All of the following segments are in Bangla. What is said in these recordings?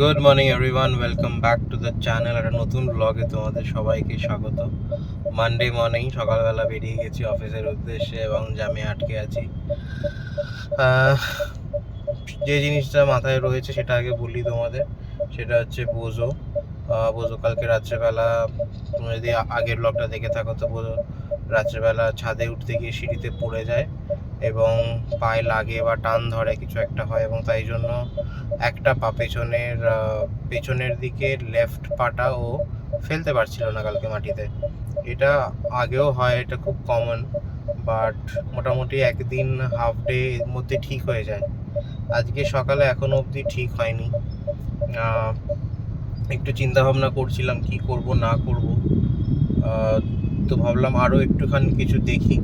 Good morning everyone welcome back to the channel একটা নতুন ব্লগে তোমাদের সবাইকে স্বাগত। মানডে মর্নিং সকালবেলা বেরিয়ে গেছি অফিসের উদ্দেশ্যে এবং জামে আটকে আছি। যে জিনিসটা মাথায় রয়েছে সেটা আগে বলি তোমাদের। সেটা হচ্ছে বোঝো। বোঝো কালকে রাত্রেবেলা, তুমি যদি আগের ব্লগটা দেখে থাকো তো বোঝো, রাত্রেবেলা ছাদে উঠতে গিয়ে সিঁড়িতে পড়ে যায়। এবং পায়ে লাগে বা টান ধরে কিছু একটা হয় এবং তাই জন্য একটা পা পেছনের পেছনের দিকে লেফট পাটা ও ফেলতে পারছিল না কালকে মাটিতে। এটা আগেও হয়, এটা খুব কমন বাট মোটামুটি একদিন হাফ ডে এর মধ্যে ঠিক হয়ে যায়। আজকে সকালে এখনও অবধি ঠিক হয়নি। একটু চিন্তা ভাবনা করছিলাম কি করব, না করব। তো ভাবলাম আরও একটুখানি কিছু দেখি।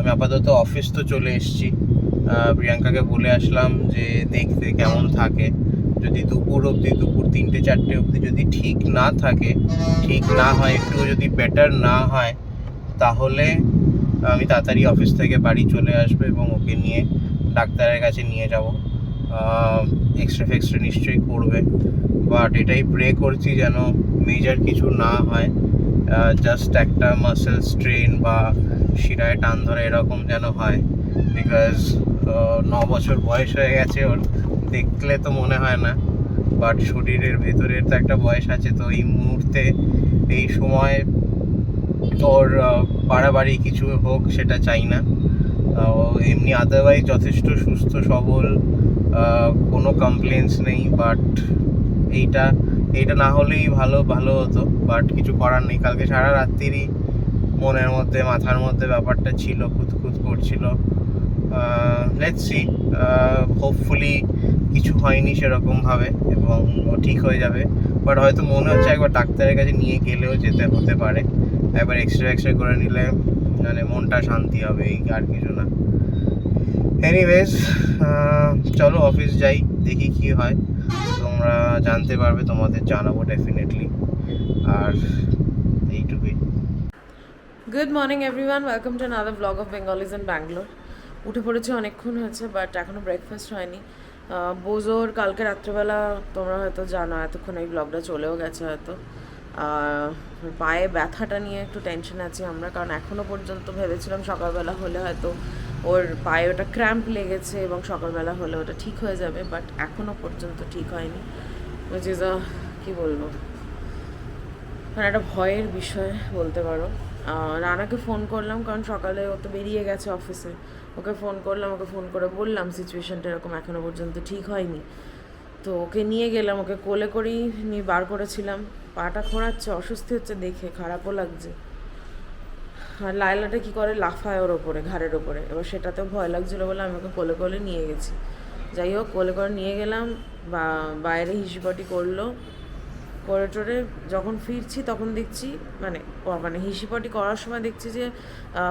আমি আপাতত অফিস তো চলে এসেছি। প্রিয়াঙ্কাকে বলে আসলাম যে দেখতে কেমন থাকে। যদি দুপুর অবধি, দুপুর তিনটে, চারটে অবধি যদি ঠিক না থাকে, ঠিক না হয় একটু যদি বেটার না হয়, তাহলে আমি তাড়াতাড়ি অফিস থেকে বাড়ি চলে আসব এবং ওকে নিয়ে ডাক্তারের কাছে নিয়ে যাব। এক্সরে ফেক্সরে নিশ্চয়ই করবে। বাট এটাই প্রে করছি যেন মেজর কিছু না হয়। জাস্ট একটা মাসেল স্ট্রেন বা শিরায় টান ধরে এরকম যেন হয়। বিকজ ন বছর বয়স হয়ে গেছে ওর, দেখলে তো মনে হয় না। বাট শরীরের ভেতরের তো একটা বয়স আছে, তো এই মুহূর্তে, এই সময় ওর বাড়াবাড়ি কিছু হোক সেটা চাই না। এমনি আদারওয়াইজ যথেষ্ট সুস্থ, সবল কোনো কমপ্লেন্স নেই বাট এইটা এইটা না হলেই ভালো ভালো হতো। বাট কিছু করার নেই। কালকে সারা রাত্রিরই মনের মধ্যে, মাথার মধ্যে ব্যাপারটা ছিল, খুঁতখুত করছিল। লেটস সি হোপফুলি কিছু হয়নি সেরকমভাবে এবং ঠিক হয়ে যাবে। বাট হয়তো মনে হচ্ছে একবার ডাক্তারের কাছে নিয়ে গেলেও যেতে, হতে পারে। একবার এক্সরে এক্সরে করে নিলে মানে মনটা শান্তি হবে, এই আর কিছু না। এনিওয়েজ চলো অফিস যাই, দেখি কি হয়। তোমরা জানতে পারবে, তোমাদের জানাব ডেফিনেটলি আর এইটুকুই। Good morning everyone welcome to another blog of Bengalis in Bangalore উঠে পড়েছি অনেকক্ষণ হয়েছে বাট এখনও ব্রেকফাস্ট হয়নি। বোজোর কালকে রাত্রেবেলা তোমরা হয়তো জানো, এতক্ষণ এই ব্লগটা চলেও গেছে হয়তো। পায়ে ব্যথাটা নিয়ে একটু টেনশন আছি আমরা, কারণ এখনও পর্যন্ত ভেবেছিলাম সকালবেলা হলে হয়তো ওর পায়ে ওটা ক্র্যাম্প লেগেছে এবং সকালবেলা হলে ওটা ঠিক হয়ে যাবে বাট এখনও পর্যন্ত ঠিক হয়নি উইচ ইজ আ কী বলব? মানে একটা ভয়ের বিষয় বলতে পারো। রানাকে ফোন করলাম, কারণ সকালে ও তো বেরিয়ে গেছে অফিসে ওকে ফোন করলাম, ওকে ফোন করে বললাম সিচুয়েশনটা এরকম এখনও পর্যন্ত ঠিক হয়নি। তো ওকে নিয়ে গেলাম, ওকে কোলে করেই নিয়ে বার করেছিলাম। পাটা খোঁড়াচ্ছে অস্বস্তি হচ্ছে, দেখে খারাপও লাগছে। আর লায়লাটা কি করে? লাফায় ওর ওপরে, ঘাড়ের ওপরে। এবার সেটাতেও ভয় লাগছিল বলে আমি ওকে কোলে কোলে নিয়ে গেছি। যাই হোক, কোলে করে নিয়ে গেলাম, বা বাইরে হিসিপটি করল। করে টোরে যখন ফিরছি তখন দেখছি মানে মানে হিসিপটি করার সময় দেখছি যে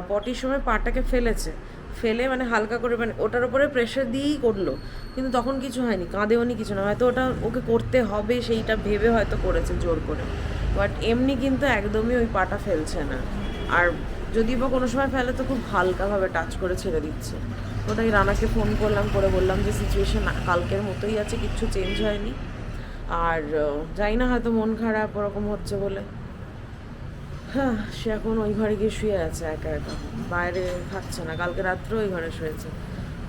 পটির সময় পাটাকে ফেলেছে। ফেলে মানে হালকা করে মানে ওটার উপরে প্রেশার দিয়েই করল। কিন্তু তখন কিছু হয়নি, কাঁদেও নি কিছু না। হয়তো ওটা ওকে করতে হবে, সেইটা ভেবে হয়তো করেছে জোর করে। বাট এমনি কিন্তু একদমই ওই পাটা ফেলছে না। আর যদি বা কোনো সময় ফেলে তো খুব হালকাভাবে টাচ করে ছেড়ে দিচ্ছে। ওটাই রানাকে ফোন করলাম, করে বললাম যে সিচুয়েশান কালকের মতোই আছে, কিচ্ছু চেঞ্জ হয়নি। আর জানি না হয়তো মন খারাপ, ওরকম হচ্ছে বলে। হ্যাঁ সে এখন ওই ঘরে গিয়ে শুয়ে আছে একা একা। বাইরে থাকছে না, কালকে রাত্রে ওই ঘরে শুয়েছে।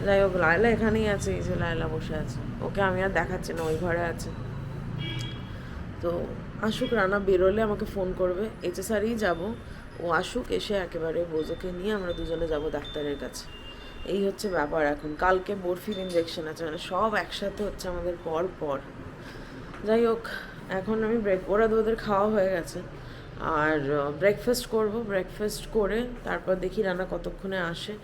যাই হোক, লায়লা এখানেই আছে, এই যে লায়লা বসে আছে। ওকে আমি আর দেখাচ্ছি না, ওই ঘরে আছে। তো আসুক, রানা বেরোলে আমাকে ফোন করবে। এইচএসআরই যাব। ও আসুক, এসে একেবারে বোঝোকে নিয়ে আমরা দুজনে যাব ডাক্তারের কাছে। এই হচ্ছে ব্যাপার এখন। কালকে বরফির ইঞ্জেকশন আছে মানে সব একসাথে হচ্ছে আমাদের পর পর। যাই হোক, এখন আমি ব্রেক ওরা ওদের খাওয়া হয়ে গেছে। আর ব্রেকফাস্ট করব। ব্রেকফাস্ট করে তারপর দেখি রান্না কতক্ষণে আসে।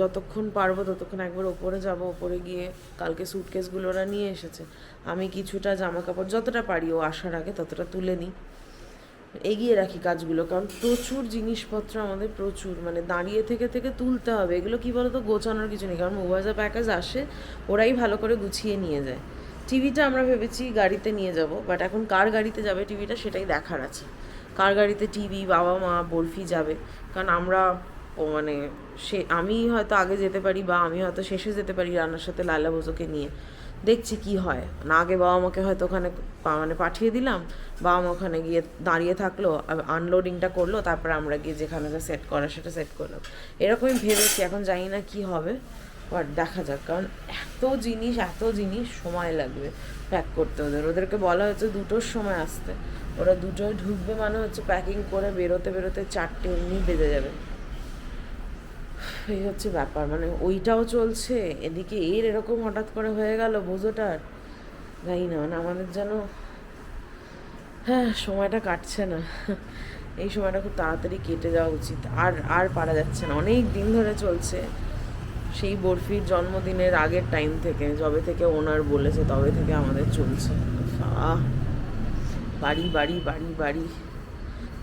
যতক্ষণ পারব ততক্ষণ একবার ওপরে যাব। ওপরে গিয়ে কালকে সুটকেসগুলো ওরা নিয়ে এসেছে। আমি কিছুটা জামা কাপড় যতটা পারি ও আসার আগে ততটা তুলে নিই। এগিয়ে রাখি কাজগুলো, কারণ প্রচুর জিনিসপত্র আমাদের প্রচুর মানে দাঁড়িয়ে থেকে থেকে তুলতে হবে। এগুলো কি বলতো, গোছানোর কিছু নেই, কারণ মোবাইল প্যাকেজ আসে, ওরাই ভালো করে গুছিয়ে নিয়ে যায়। টিভিটা আমরা ভেবেছি গাড়িতে নিয়ে যাব বাট এখন কার গাড়িতে যাবে টিভিটা সেটাই দেখার আছে। কার গাড়িতে টিভি, বাবা মা, বরফি যাবে, কারণ আমরা, ও মানে সে, আমি হয়তো আগে যেতে পারি বা আমি হয়তো শেষে যেতে পারি রান্নার সাথে লালা বোজোকে নিয়ে। দেখছি কি হয়। না, আগে বাবা মাকে হয়তো ওখানে মানে পাঠিয়ে দিলাম। বাবা মা ওখানে গিয়ে দাঁড়িয়ে থাকল আনলোডিংটা করল, তারপরে আমরা গিয়ে যেখানে সেট করা সেটা সেট করলাম। এরকমই ভেবেছি, এখন জানি না কি হবে বাট দেখা যাক, কারণ এত জিনিস এত জিনিস সময় লাগবে প্যাক করতে ওদের। ওদেরকে বলা হয়েছে দুটোর সময় আসতে। ওরা দুটোয় ঢুকবে মানে হচ্ছে প্যাকিং করে বেরোতে বেরোতে চারটে এমনি বেজে যাবে। এই হচ্ছে ব্যাপার। মানে ওইটাও চলছে, এদিকে এর এরকম হঠাৎ করে হয়ে গেল বোঝোটার জানি না মানে আমাদের যেন হ্যাঁ সময়টা কাটছে না। এই সময়টা খুব তাড়াতাড়ি কেটে যাওয়া উচিত। আর আর পারা যাচ্ছে না। অনেক দিন ধরে চলছে। সেই বরফির জন্মদিনের আগের টাইম থেকে, যবে থেকে ওনার বলেছে, তবে থেকে আমাদের চলছে। বাড়ি বাড়ি বাড়ি বাড়ি।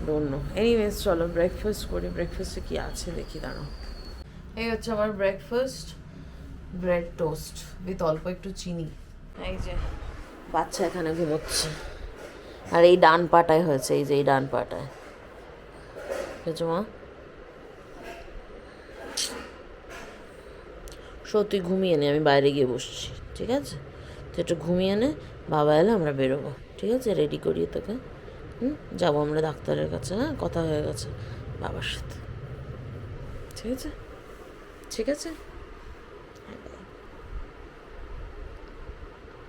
ডোন্ট নো এনিওয়েজ চলো ব্রেকফাস্ট করি। ব্রেকফাস্টে কি আছে দেখি, দাঁড়াও। এই হচ্ছে আমার ব্রেকফাস্ট ব্রেড টোস্ট উইথ অল্প একটু চিনি। এই যে। বাচ্চা এখানে ঘুমোচ্ছে। আর এই ডান পাটায় হয়েছে এই যে এই ডান পাটায়। মা? সত্যি ঘুমিয়ে নে আমি বাইরে গিয়ে বসছি ঠিক আছে? তুই একটু ঘুমিয়ে নে বাবা এলে আমরা বেরোবো ঠিক আছে? রেডি করিয়ে তোকে হুম? যাব আমরা ডাক্তারের কাছে হ্যাঁ? কথা হয়ে গেছে বাবার সাথে ঠিক আছে? ঠিক আছে?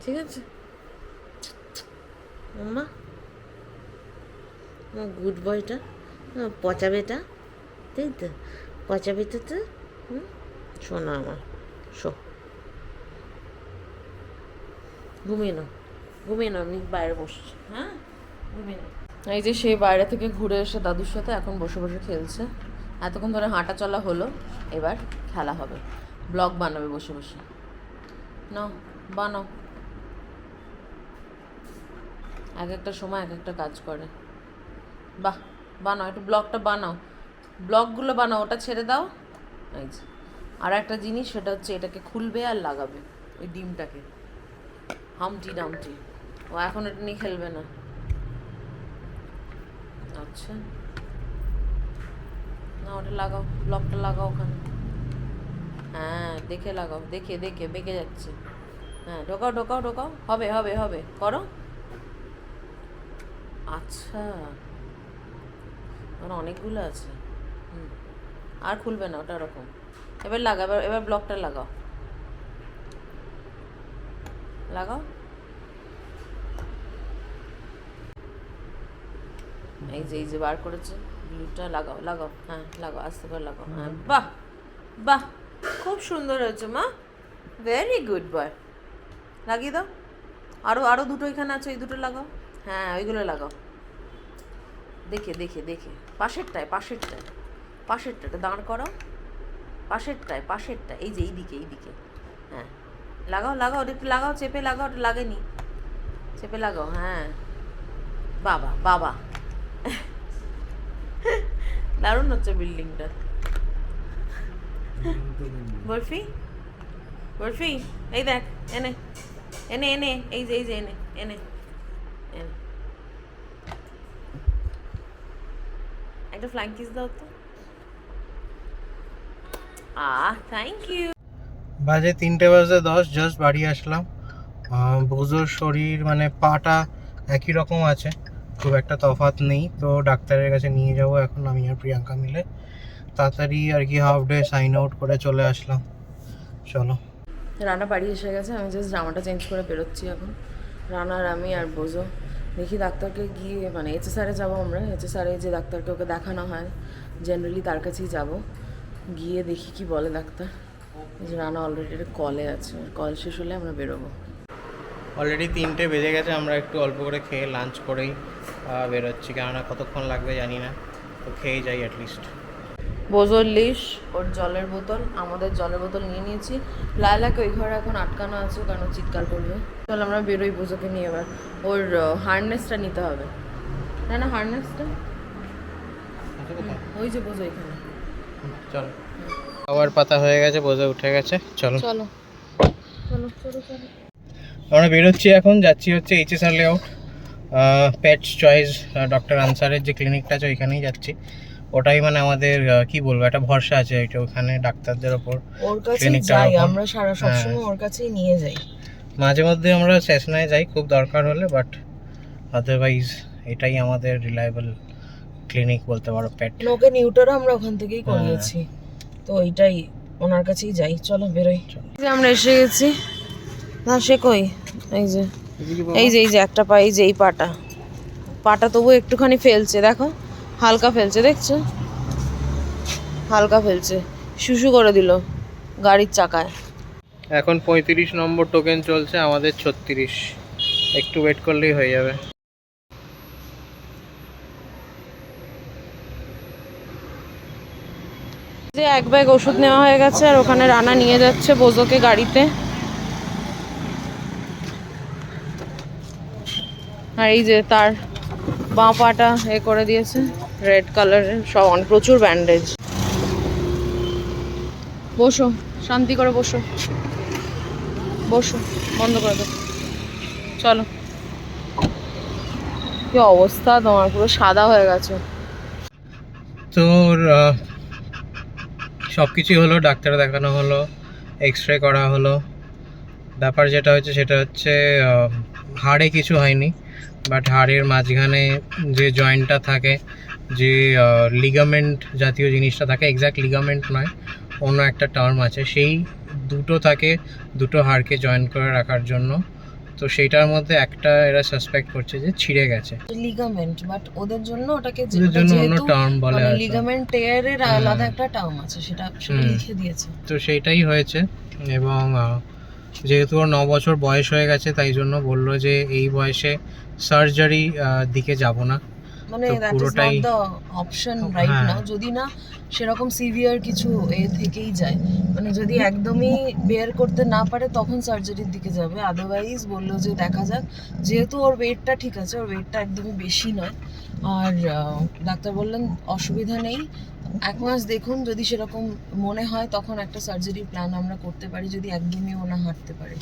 ঠিক আছে? মাম্মা গুড বয়টা পচা বেটা তাই তো? পচা বেটা তো? শোনা আমার শো। ঘুমিয়ে নাও ঘুমিয়ে নাও, আমি বাইরে বসছি হ্যাঁ? ঘুমিয়ে এই যে সে বাইরে থেকে ঘুরে এসে দাদুর সাথে এখন বসে বসে খেলছে। এতক্ষণ ধরে হাঁটা চলা হলো, এবার খেলা হবে। ব্লগ বানাবে বসে বসে। নাও, বানাও। এক একটা সময় এক একটা কাজ করে। বাহ, বানাও, একটু ব্লগটা বানাও। ব্লগগুলো বানাও, ওটা ছেড়ে দাও। আর একটা জিনিস সেটা হচ্ছে এটাকে খুলবে আর লাগাবে, ওই ডিমটাকে। হামটি ডামটি ও এখন এটা নিয়ে খেলবে না। আচ্ছা। না, ওটা লাগাও ব্লকটা লাগাও ওখানে। হ্যাঁ দেখে লাগাও, দেখে দেখে, বেঁকে যাচ্ছে। হ্যাঁ ঢোকাও ঢোকাও ঢোকাও। হবে হবে হবে। করো। আচ্ছা। ওর অনেকগুলো আছে। হুম। আর খুলবে না, ওটা ওরকম। এবার লাগা, এবার এবার ব্লকটা লাগাও। লাগাও। এই যে এই যে, বার করেছে। ব্লুটা লাগাও লাগাও। হ্যাঁ লাগাও, আস্তে করে লাগাও। হ্যাঁ বাহ! বাহ! খুব সুন্দর হয়েছে, মা। ভেরি গুড বয় লাগিয়ে দাও। আরও আরও দুটো এখানে আছে ওই দুটো লাগাও। হ্যাঁ ওইগুলো লাগাও। দেখে দেখে দেখে। পাশেরটায় পাশেরটায়। পাশেরটাতে দাঁড় করাও। পাশেরটায় পাশেরটা এই যে, এইদিকে এইদিকে। হ্যাঁ। লাগাও লাগাও একটু লাগাও, চেপে লাগাও, ওটা লাগেনি। চেপে লাগাও হ্যাঁ। বাবা বাবা। দারুণ হচ্ছে বিল্ডিংটা বরফি? বরফি? এই দেখ, এনে। এনে এনে, এই যে এই যে, এনে এনে এনে। একটা ফ্লাইং দাও তো। আহ থ্যাংক ইউ বাজে তিনটে বাজে দশ জাস্ট বাড়ি আসলাম। বুজোর শরীর মানে পাটা একই রকম আছে। খুব একটা তফাৎ নেই। তো ডাক্তারের কাছে নিয়ে যাব। এখন আমি আর প্রিয়াঙ্কা মিলে। তাড়াতাড়ি আর কি হাফ ডে সাইন আউট করে চলে আসলাম। চলো। রানা বাড়ি এসে গেছে আমি জাস্ট জামাটা চেঞ্জ করে বেরোচ্ছি এখন। রানা আর আমি আর বোঝো। দেখি ডাক্তারকে গিয়ে মানে এইচএসআরে যাব আমরা। এইচএসআরে যে ডাক্তারকে ওকে দেখানো হয় জেনারেলি তার কাছেই যাব। গিয়ে দেখি কি বলে ডাক্তার। যে রানা অলরেডি একটা কলে আছে। কল শেষ হলে আমরা বেরোবো। অলরেডি তিনটে বেজে গেছে আমরা একটু অল্প করে খেয়ে লাঞ্চ করেই বেরোচ্ছি। কেননা কতক্ষণ লাগবে জানি না। তো খেয়ে যাই অ্যাটলিস্ট বোঝোর লিশ ওর জলের বোতল আমাদের জলের বোতল নিয়ে নিয়েছি। লায়লাকে ওই ঘরে এখন আটকানো আছে কারণ চিৎকার করবে? চল আমরা বেরোই বোঝোকে নিয়ে এবার। ওর হার্নেসটা নিতে হবে। না না হার্নেসটা ওই যে বোঝো এখানে। চলো। খাবার পাতা হয়ে গেছে বোঝে উঠে গেছে। চলো। চলো। চলো চলো চলো। আমরা বেরোচ্ছি এখন যাচ্ছি হচ্ছে HSR layout Pets Choice doctor আনসারের যে ক্লিনিকটা আছে ওইখানেই যাচ্ছি। ওটাই মানে আমাদের কি বলব একটা ভরসা আছে ওইটা ওখানে ডাক্তারদের ওপর ওর কাছে যাই আমরা সারা হ্যাঁ। সবসময় ওর কাছেই নিয়ে যাই। মাঝে মধ্যে আমরা সেশনায় যাই খুব দরকার হলে বাট আদারওয়াইজ এটাই আমাদের রিলায়েবল ক্লিনিক বলতে পারো পেট ওকে নিউটারও আমরা ওখান থেকেই করিয়েছি। তো ওইটাই ওনার কাছেই যাই। চলো বেরোই। যে আমরা এসে গেছি। না সে কই? এই যে এই যে এই যে একটা পা এই যে এই পাটা। পাটা তবু একটুখানি ফেলছে দেখো। হালকা ফেলছে দেখছ? হালকা ফেলছে। শুশু করে দিল গাড়ির চাকায়। এখন পঁয়ত্রিশ নম্বর টোকেন চলছে আমাদের ছত্রিশ। একটু ওয়েট করলেই হয়ে যাবে। যে এক ব্যাগ ওষুধ নেওয়া হয়ে গেছে আর ওখানে রানা নিয়ে যাচ্ছে বোজোকে গাড়িতে। আর এই যে তার বাঁ পাটা এ করে দিয়েছে। রেড কালারের সব অনেক প্রচুর ব্যান্ডেজ বসো শান্তি করে বসো। বসো বন্ধ করে দাও। চলো। কি অবস্থা তোমার? পুরো সাদা হয়ে গেছে। তোর সব কিছুই হলো ডাক্তার দেখানো হলো এক্স রে করা হলো। ব্যাপার যেটা হচ্ছে সেটা হচ্ছে হাড়ে কিছু হয়নি বাট হাড়ের মাঝখানে যে জয়েন্টটা থাকে যে লিগামেন্ট জাতীয় জিনিসটা থাকে এক্স্যাক্ট লিগামেন্ট নয় অন্য একটা টার্ম আছে সেই দুটো থাকে দুটো হাড়কে জয়েন করে রাখার জন্য। তো সেইটার মধ্যে একটা এরা সাসপেক্ট করছে যে ছিঁড়ে গেছে। লিগামেন্ট বাট ওদের জন্য ওটাকে যে- ওদের জন্য অন্য টার্ম বলে মানে লিগামেন্ট টেয়ারের হুম। আলাদা একটা টার্ম আছে সেটা সেটা লিখে দিয়েছে। তো সেইটাই হয়েছে এবং যেহেতু ওর ন বছর বয়স হয়ে গেছে তাই জন্য বলল যে এই বয়সে সার্জারি দিকে যাব না। মানে that is not the option right. নাও যদি না সেরকম সিভিয়ার কিছু এ থেকেই যায়। মানে যদি একদমই বেয়ার করতে না পারে তখন সার্জারির দিকে যাবে। আদারওয়াইজ বলল যে দেখা যাক যেহেতু ওর ওয়েটটা ঠিক আছে ওর ওয়েটটা একদমই বেশি নয়। আর ডাক্তার বললেন অসুবিধা নেই। এক মাস দেখুন যদি সেরকম মনে হয় তখন একটা সার্জারি প্ল্যান আমরা করতে পারি যদি একদমই ও না হাঁটতে পারে।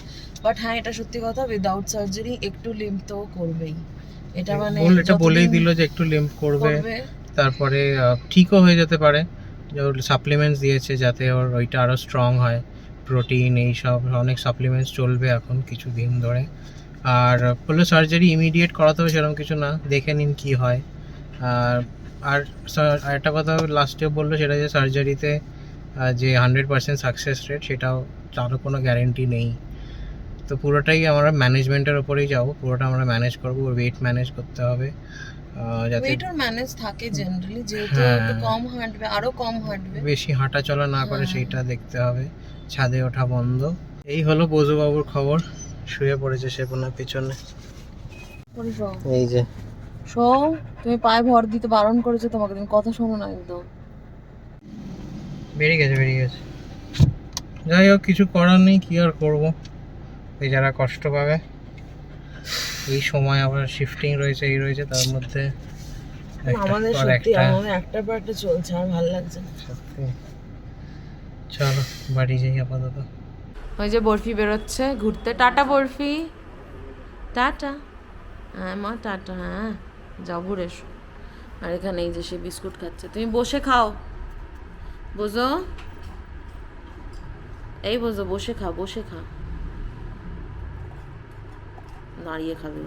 বাট হ্যাঁ এটা সত্যি কথা উইদাউট সার্জারি একটু লিম্প তো করবেই। এটা মানে এটা বলেই দিল যে একটু লিম্প করবে। তারপরে ঠিকও হয়ে যেতে পারে। সাপ্লিমেন্টস দিয়েছে যাতে ওর ওইটা আরও স্ট্রং হয়। প্রোটিন এইসব অনেক সাপ্লিমেন্টস চলবে এখন কিছু দিন ধরে। আর বলল সার্জারি ইমিডিয়েট করাতে হবে সেরকম কিছু না দেখে নিন কি হয়। আর আর আরেকটা কথা লাস্টে বলল সেটা যে সার্জারিতে যে হান্ড্রেড পার্সেন্ট সাকসেস রেট সেটাও তারও কোনো গ্যারেন্টি নেই। তো পুরোটাই আমরা ম্যানেজমেন্টের ওপরেই যাব। পুরোটা আমরা ম্যানেজ করব ওর ওয়েট ম্যানেজ করতে হবে। যাতে ওয়েট ম্যানেজ থাকে জেনারেলি যেহেতু হ্যাঁ। একটু কম হাঁটবে আরও কম হাঁটবে। বেশি হাঁটা চলা না করে হ্যাঁ। সেইটা দেখতে হবে। ছাদে ওঠা বন্ধ। এই হলো বজুবাবুর খবর। শুয়ে পড়েছে সে পোনা পিছনে। এই যে। শোও তুমি পায়ে ভর দিতে বারণ করেছে তোমাকে তুমি কথা শোনো না একদম। বেরিয়ে গেছে বেরিয়ে গেছে। যাই হোক কিছু করার নেই কি আর করব? যারা কষ্ট পাবে এই সময় আবার শিফটিং রয়েছে এই রয়েছে তার মধ্যে আমাদের সত্যি একটা আমাদের একটা চলছে আর ভালো লাগছে সত্যি। চলো বাড়ি যাই আপাতত। ওই যে বরফি বেরোচ্ছে ঘুরতে। টাটা বরফি। টাটা। হ্যাঁ মা টাটা হ্যাঁ। যাও ঘুরে এসো। আর এখানে এই যে সে বিস্কুট খাচ্ছে। তুমি বসে খাও। বোঝো? এই বোঝো বসে খাও বসে খাও। দাঁড়িয়ে খাবে।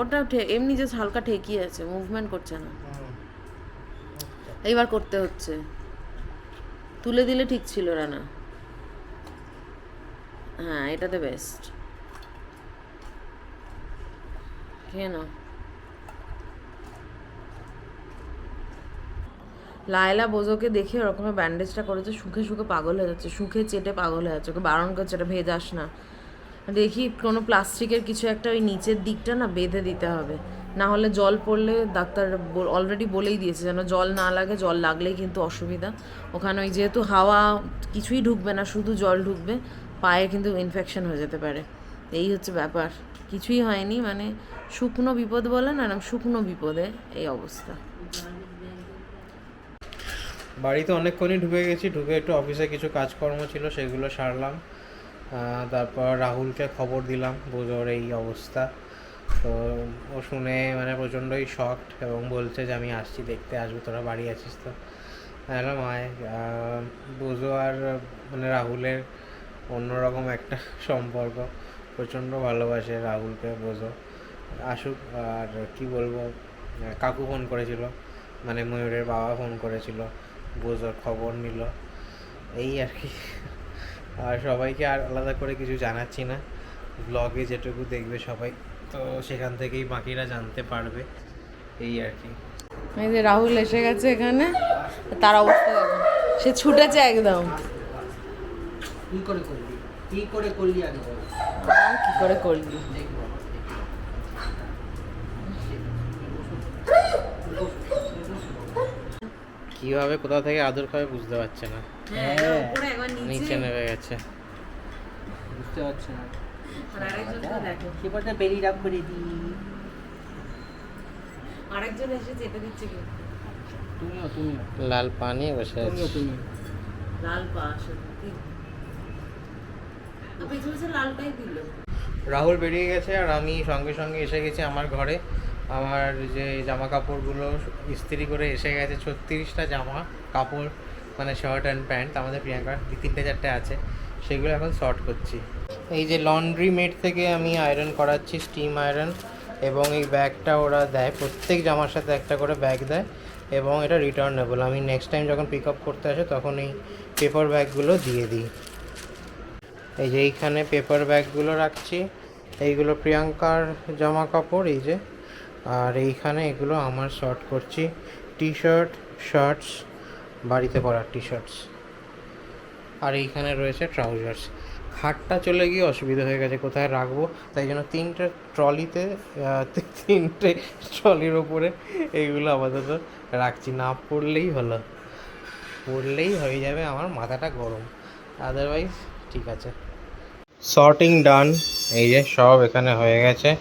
ওটা এমনি যে হালকা ঠেকিয়ে আছে মুভমেন্ট করছে না। এইবার করতে হচ্ছে। তুলে দিলে ঠিক ছিল রানা। হ্যাঁ এটাতে বেস্ট নাও। লায়লা বোজোকে দেখে ওরকমের ব্যান্ডেজটা করেছে, সুখে সুখে পাগল হয়ে যাচ্ছে, সুখে চেটে পাগল হয়ে যাচ্ছে, ওকে বারণ করছে, এটা ভেজাস না। দেখি কোনো প্লাস্টিকের কিছু একটা ওই নিচের দিকটা না বেঁধে দিতে হবে। না হলে জল পড়লে ডাক্তার অলরেডি বলেই দিয়েছে যেন জল না লাগে, জল লাগলেই কিন্তু অসুবিধা। ওখানে ওই যেহেতু হাওয়া কিছুই ঢুকবে না, শুধু জল ঢুকবে, পায়ে কিন্তু ইনফেকশন হয়ে যেতে পারে। এই হচ্ছে ব্যাপার। কিছুই হয়নি মানে শুকনো বিপদ বলে না শুকনো বিপদে এই অবস্থা। বাড়িতে অনেকক্ষণই ঢুকে গেছি, ঢুকে একটু অফিসে কিছু কাজকর্ম ছিল, সেগুলো সারলাম। তারপর রাহুলকে খবর দিলাম, বোঝোর এই অবস্থা। তো ও শুনে মানে প্রচণ্ডই শকড এবং বলছে যে, আমি আসছি, দেখতে আসব, তোরা বাড়ি আছিস তো? হ্যালো মায় বোঝো আর মানে রাহুলের অন্যরকম একটা সম্পর্ক। প্রচণ্ড ভালোবাসে রাহুলকে, বোঝো। আসুক, আর কি বলব, কাকু ফোন করেছিল মানে ময়ূরের বাবা ফোন করেছিল, বোঝোর খবর নিল। এই আর কি। আর সবাইকে আর আলাদা করে কিছু জানাচ্ছি না। ব্লগে যেটুকু দেখবে সবাই তো সেখান থেকেই বাকিরা জানতে পারবে এই আর কি। এই যে রাহুল এসে গেছে এখানে তার অবস্থা দেখো। সে ছুটেছে একদম। কি করে করলি? কি করে করলি আগে আর কি করে করলি? কীভাবে কোথা থেকে আদর খাবে বুঝতে পারছে না। হ্যাঁ একবার নিচে। নেমে গেছে। বুঝতে পারছি না। লাল পানি বসে আছে। লাল পা সত্যি। দিল। রাহুল বেরিয়ে গেছে আর আমি সঙ্গে সঙ্গে এসে গেছি আমার ঘরে। আমার যে জামা কাপড়গুলো ইস্ত্রি করে এসে গেছে ছত্রিশটা জামা, কাপড় মানে শার্ট অ্যান্ড প্যান্ট আমাদের প্রিয়াঙ্কার তিনটে চারটে আছে, সেগুলো এখন শর্ট করছি। এই যে লন্ড্রি মেট থেকে আমি আয়রন করাচ্ছি স্টিম আয়রন এবং এই ব্যাগটা ওরা দেয়, প্রত্যেক জামার সাথে একটা করে ব্যাগ দেয়, এবং এটা রিটার্নেবল আমি নেক্সট টাইম যখন পিক আপ করতে আসে, তখন এই পেপার ব্যাগগুলো দিয়ে দিই। এই যে এইখানে পেপার ব্যাগগুলো রাখছি, এইগুলো প্রিয়াঙ্কার জামা কাপড় এই যে আর এইখানে এগুলো আমার শর্ট করছি। টি শার্ট শার্টস বাড়িতে পরার টি শার্টস আর এইখানে রয়েছে ট্রাউজার্স খাটটা চলে গিয়ে অসুবিধা হয়ে গেছে, কোথায় রাখব? তাই জন্য তিনটে ট্রলিতে তিনটে ট্রলির ওপরে এইগুলো আপাতত রাখছি। না পড়লেই হলো। পড়লেই হয়ে যাবে, আমার মাথাটা গরম। আদারওয়াইজ ঠিক আছে। শর্টিং ডান এই যে সব এখানে হয়ে গেছে।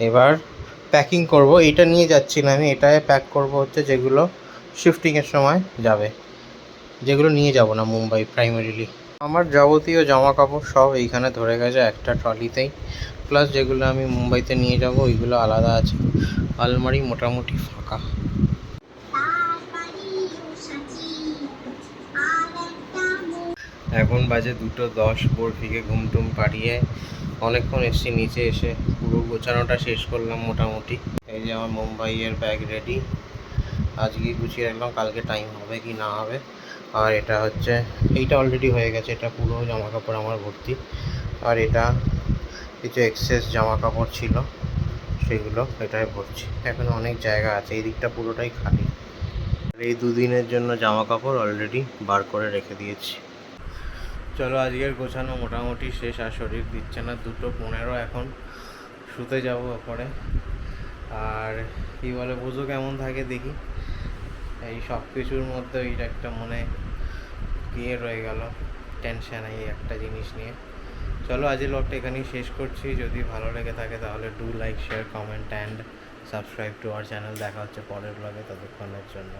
এবার প্যাকিং করব। এইটা নিয়ে যাচ্ছি না আমি এটায় প্যাক করব হচ্ছে যেগুলো শিফটিংয়ের সময় যাবে। যেগুলো নিয়ে যাব না মুম্বাই প্রাইমারিলি আমার যাবতীয় জামা কাপড় সব এইখানে ধরে গেছে একটা ট্রলিতেই। প্লাস যেগুলো আমি মুম্বাইতে নিয়ে যাব, ওইগুলো আলাদা আছে। আলমারি মোটামুটি ফাঁকা। এখন বাজে দুটো দশ, বরফিকে ঘুম টুম পাড়িয়ে অনেকক্ষণ এসছি, নিচে এসে পুরো গোছানোটা শেষ করলাম মোটামুটি। এই যে আমার মুম্বাইয়ের ব্যাগ রেডি আজকে গুছিয়ে রাখলাম, কালকে টাইম হবে কি না হবে। আর এটা হচ্ছে, এইটা অলরেডি হয়ে গেছে, এটা পুরো জামা কাপড় আমার ভর্তি। আর এটা কিছু এক্সেস জামা কাপড় ছিল, সেগুলো এটাই ভরছি। এখন অনেক জায়গা আছে, এই দিকটা পুরোটাই খালি। আর এই দুদিনের জন্য জামা কাপড় অলরেডি বার করে রেখে দিয়েছি। চলো আজকের গোছানো মোটামুটি শেষ, আর শরীর দিচ্ছে না, দুটো পনেরো এখন। শুতে যাব ওপরে। আর কী বলে পুজো কেমন থাকে দেখি। এই সব কিছুর মধ্যে ওইটা একটা মনে গিয়ে রয়ে গেল টেনশান এই একটা জিনিস নিয়ে। চলো, আজকের লগটা এখানেই শেষ করছি। যদি ভালো লেগে থাকে তাহলে do like share comment and subscribe to our channel দেখা হচ্ছে পরের ব্লগে ততক্ষণের জন্য।